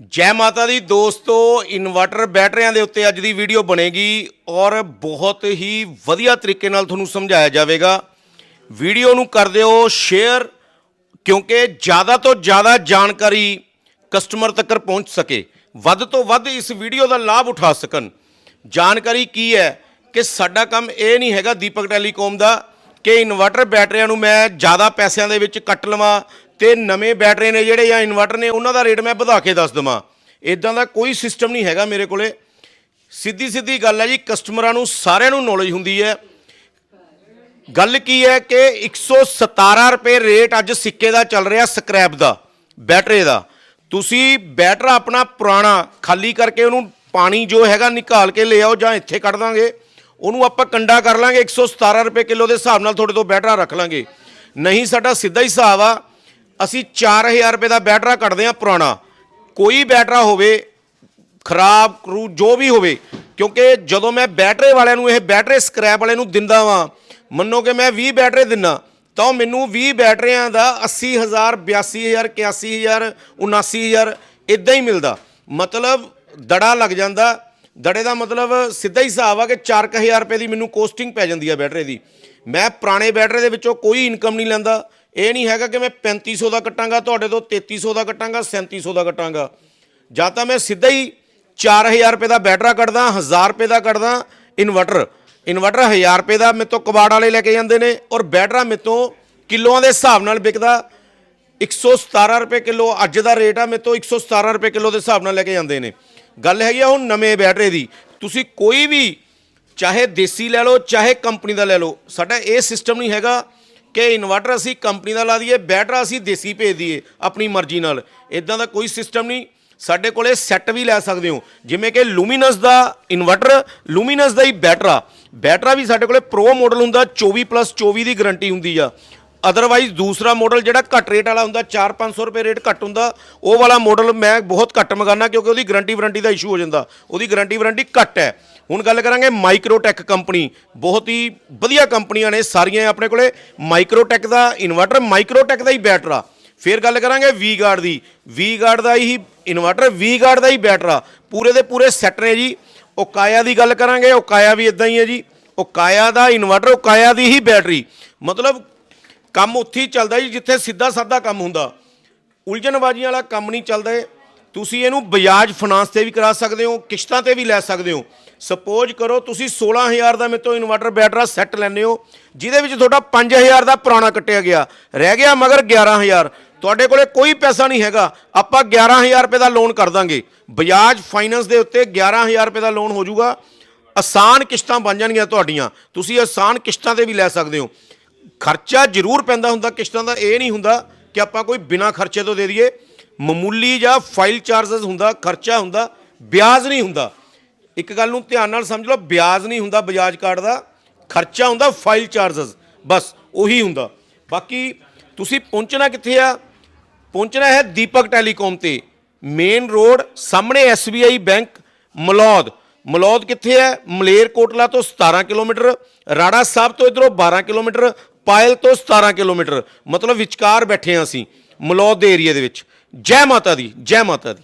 ਜੈ ਮਾਤਾ ਦੀ ਦੋਸਤੋ, ਇਨਵਰਟਰ ਬੈਟਰੀਆਂ ਦੇ ਉੱਤੇ ਅੱਜ ਦੀ ਵੀਡੀਓ ਬਣੇਗੀ ਔਰ ਬਹੁਤ ਹੀ ਵਧੀਆ ਤਰੀਕੇ ਨਾਲ ਤੁਹਾਨੂੰ ਸਮਝਾਇਆ ਜਾਵੇਗਾ। ਵੀਡੀਓ ਨੂੰ ਕਰ ਦਿਓ ਸ਼ੇਅਰ, ਕਿਉਂਕਿ ਜ਼ਿਆਦਾ ਤੋਂ ਜ਼ਿਆਦਾ ਜਾਣਕਾਰੀ ਕਸਟਮਰ ਤੱਕ ਪਹੁੰਚ ਸਕੇ। ਵੱਧ ਤੋਂ ਵੱਧ ਇਸ ਵੀਡੀਓ ਦਾ ਲਾਭ ਉਠਾ ਸਕਣ। ਜਾਣਕਾਰੀ ਕੀ ਹੈ ਕਿ ਸਾਡਾ ਕੰਮ ਇਹ ਨਹੀਂ ਹੈਗਾ ਦੀਪਕ ਟੈਲੀਕਾਮ ਦਾ ਕਿ ਇਨਵਰਟਰ ਬੈਟਰੀਆਂ ਨੂੰ ਮੈਂ ਜ਼ਿਆਦਾ ਪੈਸਿਆਂ ਦੇ ਵਿੱਚ ਕੱਟ ਲਵਾਂ ਤੇ ਨਵੇਂ ਬੈਟਰੀ ਨੇ ਜਿਹੜੇ ਜਾਂ ਇਨਵਰਟਰ ਨੇ, ਉਹਨਾਂ ਦਾ ਰੇਟ ਮੈਂ ਵਧਾ ਕੇ ਦੱਸ ਦਵਾਂ। ਇਦਾਂ ਦਾ ਕੋਈ ਸਿਸਟਮ ਨਹੀਂ ਹੈਗਾ ਮੇਰੇ ਕੋਲੇ। ਸਿੱਧੀ ਸਿੱਧੀ ਗੱਲ ਹੈ ਜੀ ਕਸਟਮਰਾਂ ਨੂੰ ਸਾਰਿਆਂ ਨੂੰ ਨੌਲੇਜ ਹੁੰਦੀ ਹੈ। ਗੱਲ ਕੀ ਹੈ ਕਿ 117 ਰੁਪਏ ਰੇਟ ਅੱਜ ਸਿੱਕੇ ਦਾ ਚੱਲ ਰਿਹਾ ਸਕ੍ਰੈਪ ਦਾ, ਬੈਟਰੀ ਦਾ। ਤੁਸੀਂ ਬੈਟਰਾ ਆਪਣਾ ਪੁਰਾਣਾ, ਖਾਲੀ ਕਰਕੇ ਉਹਨੂੰ ਪਾਣੀ ਜੋ ਹੈਗਾ ਨਿਕਾਲ ਕੇ ਲੈ ਆਓ ਜਾਂ ਇੱਥੇ ਕੱਢ ਦਾਂਗੇ। ਉਹਨੂੰ ਆਪਾਂ ਕੰਡਾ ਕਰ ਲਾਂਗੇ 117 ਰੁਪਏ ਕਿਲੋ ਦੇ ਹਿਸਾਬ ਨਾਲ ਤੁਹਾਡੇ ਤੋਂ ਬੈਟਰਾ ਰੱਖ ਲਾਂਗੇ। ਨਹੀਂ, ਸਾਡਾ ਸਿੱਧਾ ਹੀ ਹਿਸਾਬ ਆ। ਅਸੀਂ 4000 ਰੁਪਏ ਦਾ ਬੈਟਰਾ ਕੱਢਦੇ ਆ ਪੁਰਾਣਾ। ਕੋਈ ਬੈਟਰਾ ਹੋਵੇ, ਖਰਾਬ ਕਰੂ, ਜੋ ਵੀ ਹੋਵੇ, ਕਿਉਂਕਿ ਜਦੋਂ ਮੈਂ ਬੈਟਰੇ ਵਾਲਿਆਂ ਨੂੰ, ਇਹ ਬੈਟਰੇ ਸਕ੍ਰੈਪ ਵਾਲਿਆਂ ਨੂੰ ਦਿੰਦਾ ਵਾਂ, ਮੰਨੋ ਕਿ ਮੈਂ 20 ਬੈਟਰੇ ਦਿੰਨਾ, ਤਾਂ ਉਹ ਮੈਨੂੰ 20 ਬੈਟਰੀਆਂ ਦਾ 80000 82000 81000 79000 ਇਦਾਂ ਹੀ ਮਿਲਦਾ। ਮਤਲਬ ਦੜਾ ਲੱਗ ਜਾਂਦਾ। ਦੜੇ ਦਾ ਮਤਲਬ ਸਿੱਧਾ ਹੀ ਹਿਸਾਬ ਆ ਕਿ 4000 ਰੁਪਏ ਦੀ ਮੈਨੂੰ ਕੋਸਟਿੰਗ ਪੈ ਜਾਂਦੀ ਆ ਬੈਟਰੀ ਦੀ। ਮੈਂ ਪੁਰਾਣੇ ਬੈਟਰੀ ਦੇ ਵਿੱਚੋਂ ਕੋਈ ਇਨਕਮ ਨਹੀਂ ਲੈਂਦਾ। ਇਹ ਨਹੀਂ ਹੈਗਾ ਕਿ ਮੈਂ 3500 ਦਾ ਕੱਟਾਂਗਾ, ਤੁਹਾਡੇ ਤੋਂ 3300 ਦਾ ਕੱਟਾਂਗਾ 3700 ਦਾ ਕੱਟਾਂਗਾ। ਜਾਂ ਤਾਂ ਮੈਂ ਸਿੱਧਾ ਹੀ 4000 ਰੁਪਏ ਦਾ ਬੈਟਰਾ ਕੱਢਦਾ 1000 ਰੁਪਏ ਦਾ ਕੱਢਦਾ, ਇਨਵਰਟਰ। ਇਨਵਰਟਰ 1000 ਰੁਪਏ ਦਾ ਮੇਰੇ ਤੋਂ ਕਬਾੜ ਵਾਲੇ ਲੈ ਕੇ ਜਾਂਦੇ ਨੇ ਔਰ ਬੈਟਰਾ ਮੇਰੇ ਤੋਂ ਕਿਲੋਆਂ ਦੇ ਹਿਸਾਬ ਨਾਲ ਵਿਕਦਾ। 117 ਰੁਪਏ ਕਿਲੋ ਅੱਜ ਦਾ ਰੇਟ ਆ, ਮੇਰੇ ਤੋਂ 117 ਰੁਪਏ ਕਿਲੋ ਦੇ ਹਿਸਾਬ ਨਾਲ ਲੈ ਕੇ ਜਾਂਦੇ ਨੇ। ਗੱਲ ਹੈਗੀ ਆ ਹੁਣ ਨਵੇਂ ਬੈਟਰੇ ਦੀ। ਤੁਸੀਂ ਕੋਈ ਵੀ ਚਾਹੇ ਦੇਸੀ ਲੈ ਲਓ, ਚਾਹੇ ਕੰਪਨੀ ਦਾ ਲੈ ਲਓ, ਸਾਡਾ ਇਹ ਸਿਸਟਮ ਨਹੀਂ ਹੈਗਾ ਕਿ ਇਨਵਰਟਰ ਅਸੀਂ ਕੰਪਨੀ ਦਾ ਲਾ ਦਈਏ, ਬੈਟਰਾ ਅਸੀਂ ਦੇਸੀ ਭੇਜ ਦਈਏ, ਆਪਣੀ ਮਰਜ਼ੀ ਨਾਲ। ਇਦਾਂ ਦਾ ਕੋਈ ਸਿਸਟਮ ਨਹੀਂ। ਸਾਡੇ ਕੋਲੇ ਸੈੱਟ ਵੀ ਲੈ ਸਕਦੇ ਹੋ। ਜਿਵੇਂ ਕਿ ਲੂਮੀਨਸ ਦਾ ਇਨਵਰਟਰ, ਲੂਮੀਨਸ ਦਾ ਹੀ ਬੈਟਰਾ। ਬੈਟਰਾ ਵੀ ਸਾਡੇ ਕੋਲੇ ਪ੍ਰੋ ਮਾਡਲ ਹੁੰਦਾ 24+24 ਦੀ ਗਾਰੰਟੀ ਹੁੰਦੀ ਆ। ਅਦਰਵਾਈਜ਼ ਦੂਸਰਾ ਮਾਡਲ ਜਿਹੜਾ ਘੱਟ ਰੇਟ ਵਾਲਾ ਹੁੰਦਾ 4-500 ਰੁਪਏ ਰੇਟ ਘੱਟ ਹੁੰਦਾ, ਉਹ ਵਾਲਾ ਮਾਡਲ ਮੈਂ ਬਹੁਤ ਘੱਟ ਮੰਗਾਨਾ ਕਿਉਂਕਿ ਉਹਦੀ ਗਾਰੰਟੀ ਵਾਰੰਟੀ ਦਾ ਇਸ਼ੂ ਹੋ ਜਾਂਦਾ। ਉਹਦੀ ਗਾਰੰਟੀ ਵਾਰੰਟੀ ਘੱਟ ਹੈ। ਹੁਣ ਗੱਲ ਕਰਾਂਗੇ ਮਾਈਕਰੋਟੈਕ ਕੰਪਨੀ ਬਹੁਤ ਹੀ ਵਧੀਆ ਕੰਪਨੀਆਂ ਨੇ ਸਾਰੀਆਂ ਆਪਣੇ ਕੋਲੇ। ਮਾਈਕਰੋਟੈਕ ਦਾ ਇਨਵਰਟਰ ਮਾਈਕਰੋਟੈਕ ਦਾ ਹੀ ਬੈਟਰਾ ਫਿਰ ਗੱਲ ਕਰਾਂਗੇ ਵੀ ਗਾਰਡ ਦੀ। ਵੀ ਗਾਰਡ ਦਾ ਹੀ ਇਨਵਰਟਰ ਵੀ ਗਾਰਡ ਦਾ ਹੀ ਬੈਟਰਾ ਪੂਰੇ ਦੇ ਪੂਰੇ ਸੈੱਟ ਨੇ ਜੀ। ਓਕਾਇਆ ਦੀ ਗੱਲ ਕਰਾਂਗੇ, ਓਕਾਇਆ ਵੀ ਇਦਾਂ ਹੀ ਹੈ ਜੀ। ਓਕਾਇਆ ਦਾ ਇਨਵਰਟਰ ਓਕਾਇਆ ਦੀ ਹੀ ਬੈਟਰੀ ਮਤਲਬ ਕੰਮ ਉੱਥੇ ਹੀ ਚੱਲਦਾ ਜੀ, ਜਿੱਥੇ ਸਿੱਧਾ ਸਾਦਾ ਕੰਮ ਹੁੰਦਾ। ਉਲਝਣਬਾਜ਼ੀਆਂ ਵਾਲਾ ਕੰਮ ਨਹੀਂ ਚੱਲਦਾ ਤੁਸੀਂ ਇਹਨੂੰ ਬਜਾਜ ਫਾਈਨਾਂਸ ਤੇ ਵੀ ਕਰਾ ਸਕਦੇ ਹੋ, ਕਿਸ਼ਤਾਂ ਤੇ ਵੀ ਲੈ ਸਕਦੇ ਹੋ। ਸਪੋਜ਼ ਕਰੋ ਤੁਸੀਂ 16000 ਦਾ ਮੇਰੇ ਤੋਂ ਇਨਵਰਟਰ ਬੈਟਰਾ ਸੈੱਟ ਲੈਂਦੇ ਹੋ, ਜਿਹਦੇ ਵਿੱਚ ਤੁਹਾਡਾ 5000 ਦਾ ਪੁਰਾਣਾ ਕੱਟਿਆ ਗਿਆ। ਰਹਿ ਗਿਆ ਮਗਰ 11000 ਤੁਹਾਡੇ ਕੋਲੇ ਕੋਈ ਪੈਸਾ ਨਹੀਂ ਹੈਗਾ। ਆਪਾਂ 11000 ਰੁਪਏ ਦਾ ਲੋਨ ਕਰ ਦਾਂਗੇ। ਬਜਾਜ ਫਾਈਨਾਂਸ ਦੇ ਉੱਤੇ 11000 ਰੁਪਏ ਦਾ ਲੋਨ ਹੋ ਜਾਊਗਾ। ਆਸਾਨ ਕਿਸ਼ਤਾਂ ਬਣ ਜਾਣਗੀਆਂ ਤੁਹਾਡੀਆਂ। ਤੁਸੀਂ ਆਸਾਨ ਕਿਸ਼ਤਾਂ ਤੇ ਵੀ ਲੈ ਸਕਦੇ ਹੋ। ਖਰਚਾ ਜ਼ਰੂਰ ਪੈਂਦਾ ਹੁੰਦਾ, ਕਿਸ਼ਤਾਂ ਦਾ ਇਹ ਨਹੀਂ ਹੁੰਦਾ ਕਿ ਆਪਾਂ ਕੋਈ ਬਿਨਾ ਖਰਚੇ ਤੋਂ ਦੇ ਦਈਏ। ਮਾਮੂਲੀ ਜਾਂ ਫਾਈਲ ਚਾਰजेस ਹੁੰਦਾ, ਖਰਚਾ ਹੁੰਦਾ, ਵਿਆਜ ਨਹੀਂ ਹੁੰਦਾ। ਇੱਕ ਗੱਲ ਨੂੰ ਧਿਆਨ ਨਾਲ ਸਮਝ ਲਓ, ਵਿਆਜ ਨਹੀਂ ਹੁੰਦਾ ਬਜਾਜ ਕਾਰਡ ਦਾ, ਖਰਚਾ ਹੁੰਦਾ ਫਾਈਲ ਚਾਰजेस ਬਸ ਉਹੀ ਹੁੰਦਾ। ਬਾਕੀ ਤੁਸੀਂ ਪਹੁੰਚਣਾ ਕਿੱਥੇ ਆ? ਪਹੁੰਚਣਾ ਹੈ ਦੀਪਕ ਟੈਲੀਕਾਮ ਤੇ। ਮੇਨ ਰੋਡ ਸਾਹਮਣੇ SBI ਬੈਂਕ, ਮਲੌਦ। ਮਲੌਦ ਕਿੱਥੇ ਹੈ? ਮਲੇਰਕੋਟਲਾ ਤੋਂ 17 ਕਿਲੋਮੀਟਰ, ਰਾੜਾ ਸਾਹਿਬ ਤੋਂ ਇਧਰੋਂ 12 ਕਿਲੋਮੀਟਰ ਪਾਇਲ ਤੋਂ 17 ਕਿਲੋਮੀਟਰ, ਮਤਲਬ ਵਿਚਕਾਰ ਬੈਠੇ ਹਾਂ ਅਸੀਂ ਮਲੌਦ ਦੇ ਏਰੀਆ ਦੇ ਵਿੱਚ। ਜੈ ਮਾਤਾ ਦੀ, ਜੈ ਮਾਤਾ ਦੀ।